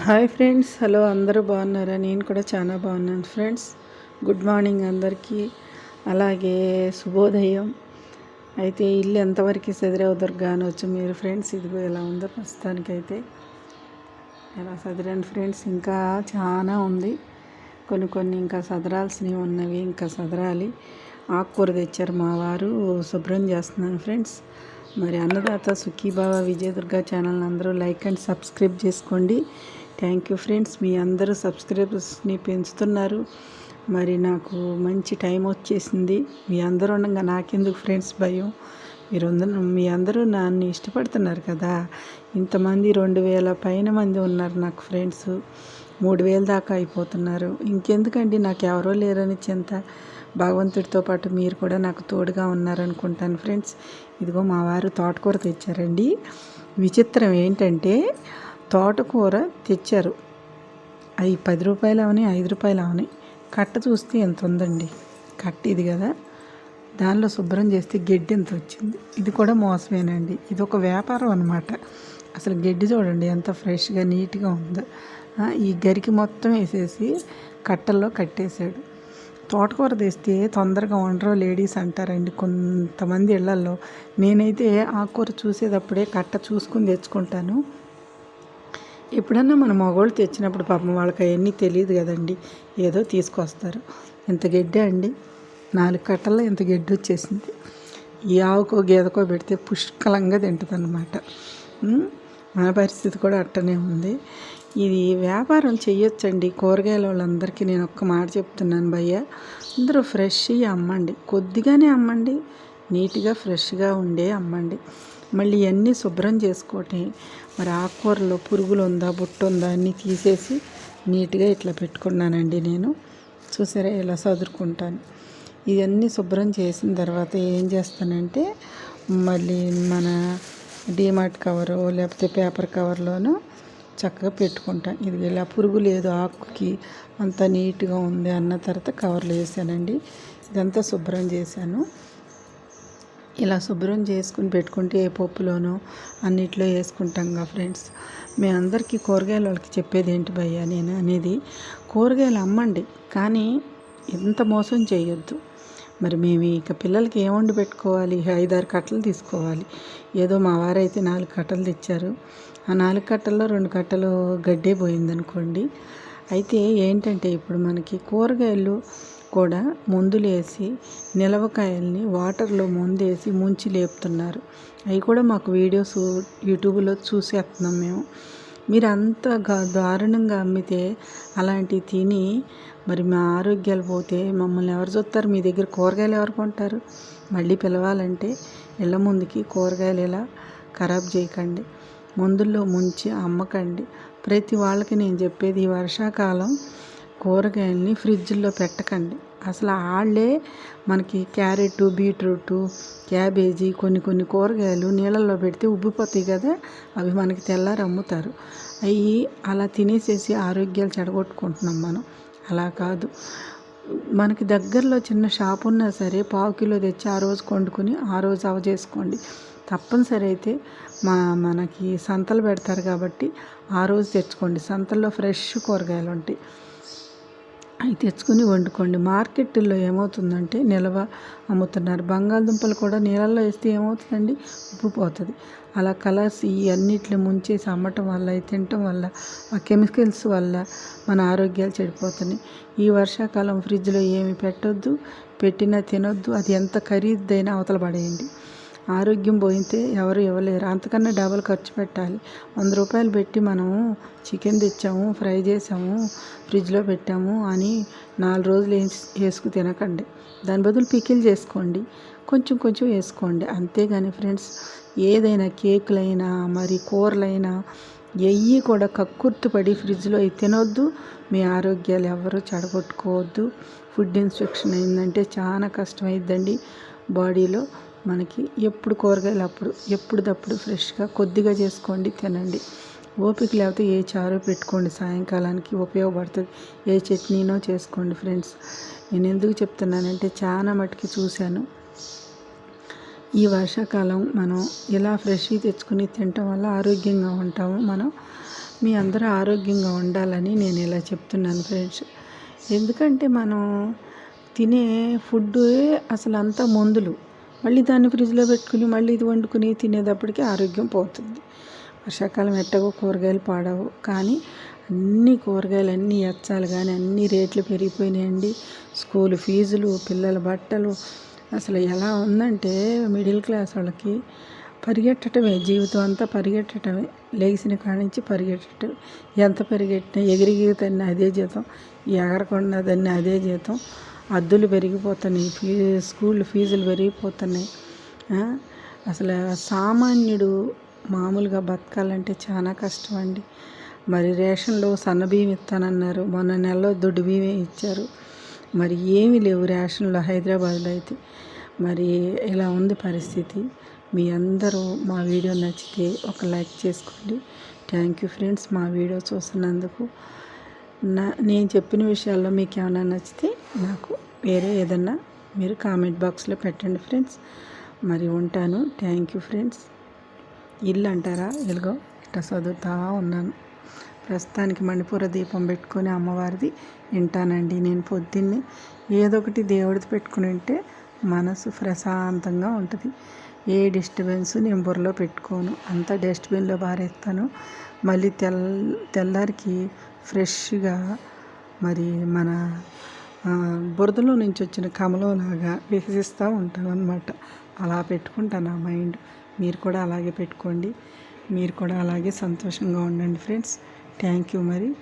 Hi friends hello అందరూ బాగున్నారా? నేను కూడా చాలా బాగున్నాను ఫ్రెండ్స్. గుడ్ మార్నింగ్ అందరికీ. అలాగే శుభోదయం. అయితే ఇల్లు ఎంతవరకు సదిరవుతారు కానవచ్చు మీరు ఫ్రెండ్స్ ఇదిగో ఎలా ఉందో ప్రస్తుతానికైతే. ఎలా సదిరాను ఫ్రెండ్స్? ఇంకా చాలా ఉంది. కొన్ని కొన్ని ఇంకా సదరాల్సినవి ఉన్నవి ఇంకా సదరాలి. ఆకుకూర తెచ్చారు మా వారు శుభ్రం చేస్తున్నాను ఫ్రెండ్స్. మరి అన్నదాత సుఖీబావ విజయదుర్గ ఛానల్ అందరూ లైక్ అండ్ సబ్స్క్రైబ్ చేసుకోండి. Thank you friends. మీ అందరూ సబ్స్క్రైబర్స్ని పెంచుతున్నారు. మరి నాకు మంచి టైం వచ్చేసింది. మీ అందరూ ఉండగా నాకెందుకు ఫ్రెండ్స్ భయం? మీరు మీ అందరూ నన్ను ఇష్టపడుతున్నారు కదా. ఇంతమంది రెండు వేల పైన మంది ఉన్నారు నాకు ఫ్రెండ్స్. మూడు వేల దాకా అయిపోతున్నారు. ఇంకెందుకండి? నాకు ఎవరో లేరని చింత. భగవంతుడితో పాటు మీరు కూడా నాకు తోడుగా ఉన్నారనుకుంటాను ఫ్రెండ్స్. ఇదిగో మా వారు తోటకూర తెచ్చారండి. విచిత్రం ఏంటంటే తోటకూర తెచ్చారు. అవి పది రూపాయలు అవని ఐదు రూపాయలు అవని కట్ట చూస్తే ఎంత ఉందండి. కట్ట ఇది కదా. దానిలో శుభ్రం చేస్తే గడ్డి ఎంత వచ్చింది. ఇది కూడా మోసమేనండి. ఇది ఒక వ్యాపారం అనమాట అసలు గడ్డి చూడండి ఎంత ఫ్రెష్గా నీట్గా ఉందో. ఈ గరికి మొత్తం వేసేసి కట్టల్లో కట్టేశాడు. తోటకూర తెస్తే తొందరగా వండరో లేడీస్ అంటారండి కొంతమంది ఇళ్ళల్లో. నేనైతే ఆకుకూర చూసేటప్పుడే కట్ట చూసుకుని తెచ్చుకుంటాను. ఎప్పుడన్నా మన మగవాళ్ళు తెచ్చినప్పుడు పాపం వాళ్ళకి అవన్నీ తెలియదు కదండి. ఏదో తీసుకొస్తారు. ఇంత గడ్డి అండి. నాలుగు కట్టల్లో ఇంత గడ్డి వచ్చేసింది. ఈ ఆవుకో గేదకో పెడితే పుష్కలంగా తింటుంది అనమాట మన పరిస్థితి కూడా అట్టనే ఉంది. ఇది వ్యాపారం చేయొచ్చండి కూరగాయల వాళ్ళందరికీ నేను ఒక్క మాట చెప్తున్నాను భయ్య. అందరూ ఫ్రెష్ అమ్మండి. కొద్దిగానే అమ్మండి. నీట్గా ఫ్రెష్గా ఉండే అమ్మండి. మళ్ళీ ఇవన్నీ శుభ్రం చేసుకోవటం మరి ఆకుకూరలో పురుగులు ఉందా బుట్ట ఉందా అన్నీ తీసేసి నీట్గా ఇట్లా పెట్టుకున్నానండి నేను. చూసారా ఇలా సదురుకుంటాను. ఇవన్నీ శుభ్రం చేసిన తర్వాత ఏం చేస్తానంటే మళ్ళీ మన డీమార్ట్ కవరు లేకపోతే పేపర్ కవర్లోనూ చక్కగా పెట్టుకుంటాను. ఇది ఇలా పురుగు లేదు ఆకుకి అంత నీట్గా ఉంది అన్న తర్వాత కవర్లు వేసానండి. ఇదంతా శుభ్రం చేశాను. ఇలా శుభ్రం చేసుకుని పెట్టుకుంటే ఏ పప్పులోనో అన్నిట్లో వేసుకుంటాం కదా ఫ్రెండ్స్. మీ అందరికీ కూరగాయల వాళ్ళకి చెప్పేది ఏంటి భయ్యా? నేను అనేది కూరగాయలు అమ్మండి కానీ ఎంత మోసం చేయొద్దు. మరి మేము ఇక పిల్లలకి ఏం వండి పెట్టుకోవాలి? ఐదారు కట్టలు తీసుకోవాలి. ఏదో మా వారైతే నాలుగు కట్టలు తెచ్చారు. ఆ నాలుగు కట్టల్లో రెండు కట్టలు గడ్డే పోయిందనుకోండి. అయితే ఏంటంటే ఇప్పుడు మనకి కూరగాయలు కూడా మందులు వేసి నిలవకాయల్ని వాటర్లో ముందేసి ముంచి లేపుతున్నారు. అవి కూడా మాకు వీడియోస్ యూట్యూబ్లో చూసేస్తున్నాం మేము. మీరు అంత దారుణంగా అమ్మితే అలాంటివి తిని మరి మా ఆరోగ్యాలు పోతే మమ్మల్ని ఎవరు చూస్తారు? మీ దగ్గర కూరగాయలు ఎవరు కొంటారు? మళ్ళీ పిలవాలంటే ఇళ్ళ ముందుకి కూరగాయలు ఇలా ఖరాబ్ చేయకండి. మందుల్లో ముంచి అమ్మకండి. ప్రతి వాళ్ళకి నేను చెప్పేది ఈ వర్షాకాలం కూరగాయల్ని ఫ్రిడ్జ్లో పెట్టకండి. అసలు వాళ్ళే మనకి క్యారెట్ బీట్రూట్ క్యాబేజీ కొన్ని కొన్ని కూరగాయలు నీళ్ళల్లో పెడితే ఉబ్బిపోతాయి కదా అవి మనకి తెల్లారి అమ్ముతారు అవి అలా తినేసేసి ఆరోగ్యాలు చెడగొట్టుకుంటున్నాం మనం. అలా కాదు. మనకి దగ్గరలో చిన్న షాప్ ఉన్నా సరే పావు కిలో తెచ్చి ఆ రోజు వండుకొని ఆ రోజు అవ చేసుకోండి. తప్పనిసరి అయితే మా మనకి సంతలు పెడతారు కాబట్టి ఆ రోజు తెచ్చుకోండి. సంతల్లో ఫ్రెష్ కూరగాయలు ఉంటాయి అవి తెచ్చుకొని వండుకోండి. మార్కెట్లో ఏమవుతుందంటే నిల్వ అమ్ముతున్నారు. బంగాళదుంపలు కూడా నీళ్ళల్లో వేస్తే ఏమవుతుందండి? ఉప్పు పోతుంది. అలా కలర్స్ ఈ అన్నిట్లో ముంచేసి అమ్మటం వల్ల తినటం వల్ల ఆ కెమికల్స్ వల్ల మన ఆరోగ్యాలు చెడిపోతున్నాయి. ఈ వర్షాకాలం ఫ్రిడ్జ్లో ఏమి పెట్టొద్దు పెట్టినా తినొద్దు అది ఎంత ఖరీదైనా అవతల పడేయండి. ఆరోగ్యం పోయితే ఎవరు ఇవ్వలేరు. అంతకన్నా డబల్ ఖర్చు పెట్టాలి. వంద రూపాయలు పెట్టి మనము చికెన్ తెచ్చాము ఫ్రై చేసాము ఫ్రిడ్జ్లో పెట్టాము అని నాలుగు రోజులు వేసుకు తినకండి. దాని బదులు పికిల్ చేసుకోండి. కొంచెం కొంచెం వేసుకోండి. అంతేగాని ఫ్రెండ్స్ ఏదైనా కేకులైనా మరి కూరలైనా ఎయ్యి కూడా కక్కుర్తుపడి ఫ్రిడ్జ్లో తినొద్దు. మీ ఆరోగ్యాలు ఎవరు చెడగొట్టుకోవద్దు. ఫుడ్ ఇన్ఫెక్షన్ అయిందంటే చాలా కష్టమైద్దండి బాడీలో. మనకి ఎప్పుడు కూరగాయలు అప్పుడు ఎప్పుడప్పుడు ఫ్రెష్గా కొద్దిగా చేసుకోండి తినండి. ఓపిక లేకపోతే ఏ చారు పెట్టుకోండి. సాయంకాలానికి ఉపయోగపడుతుంది. ఏ చట్నీనో చేసుకోండి ఫ్రెండ్స్. నేను ఎందుకు చెప్తున్నానంటే చాలా మటుకి చూశాను. ఈ వర్షాకాలం మనం ఇలా ఫ్రెష్గా తెచ్చుకుని తినటం వల్ల ఆరోగ్యంగా ఉంటాము మనం మీ అందరూ ఆరోగ్యంగా ఉండాలని నేను ఇలా చెప్తున్నాను ఫ్రెండ్స్. ఎందుకంటే మనం తినే ఫుడ్ అసలు అంతా మందులు. మళ్ళీ దాన్ని ఫ్రిడ్జ్లో పెట్టుకుని మళ్ళీ ఇది వండుకుని తినేటప్పటికి ఆరోగ్యం పోతుంది. వర్షాకాలం ఎట్టగో కూరగాయలు పాడవు. కానీ అన్ని కూరగాయలు అన్నీ ఎచ్చాలి కానీ అన్ని రేట్లు పెరిగిపోయినాయండి. స్కూల్ ఫీజులు పిల్లల బట్టలు. అసలు ఎలా ఉందంటే మిడిల్ క్లాస్ వాళ్ళకి పరిగెట్టడమే జీవితం అంతా పరిగెట్టడమే లేచిన కాడి నుంచి ఎంత పరిగెట్టినా ఎగిరిగితేనే అదే జీతం. ఎగరకుండా దాన్ని అదే జీతం. అద్దులు పెరిగిపోతున్నాయి. ఫీ స్కూల్ ఫీజులు పెరిగిపోతున్నాయి. అసలు సామాన్యుడు మామూలుగా బతకాలంటే చాలా కష్టం అండి మరి రేషన్లో సన్న బియ్యం ఇస్తానన్నారు. మొన్న నెలలో దొడ్డు బియ్యమే ఇచ్చారు. మరి ఏమీ లేవు రేషన్లో హైదరాబాద్లో అయితే. మరి ఇలా ఉంది పరిస్థితి. మీ అందరూ మా వీడియో నచ్చితే ఒక లైక్ చేసుకోండి. థ్యాంక్ యూ ఫ్రెండ్స్ మా వీడియో చూస్తున్నందుకు నా నేను చెప్పిన విషయాల్లో మీకు ఏమైనా నచ్చితే నాకు వేరే ఏదన్నా మీరు కామెంట్ బాక్స్లో పెట్టండి ఫ్రెండ్స్ మరి ఉంటాను. థ్యాంక్ యూ ఫ్రెండ్స్ ఇల్లు అంటారా? ఎలుగో ఇట్లా చదువుతా ఉన్నాను. ప్రస్తుతానికి మణిపూర దీపం పెట్టుకొని అమ్మవారిది వింటానండి నేను పొద్దున్నే. ఏదో ఒకటి దేవుడిది పెట్టుకుని ఉంటే మనసు ప్రశాంతంగా ఉంటుంది. ఏ డిస్టర్బెన్స్ నేను బుర్రలో పెట్టుకోను. అంతా డస్ట్బిన్లో పారేస్తాను. మళ్ళీ తెల్ తెల్లారికి ఫ్రెష్గా మరి మన బురదలో నుంచి వచ్చిన కమలంలాగా వికసిస్తూ ఉంటాను అనమాట అలా పెట్టుకుంటాను ఆ మైండ్. మీరు కూడా అలాగే పెట్టుకోండి. మీరు కూడా అలాగే సంతోషంగా ఉండండి ఫ్రెండ్స్. థ్యాంక్ యూ మరి.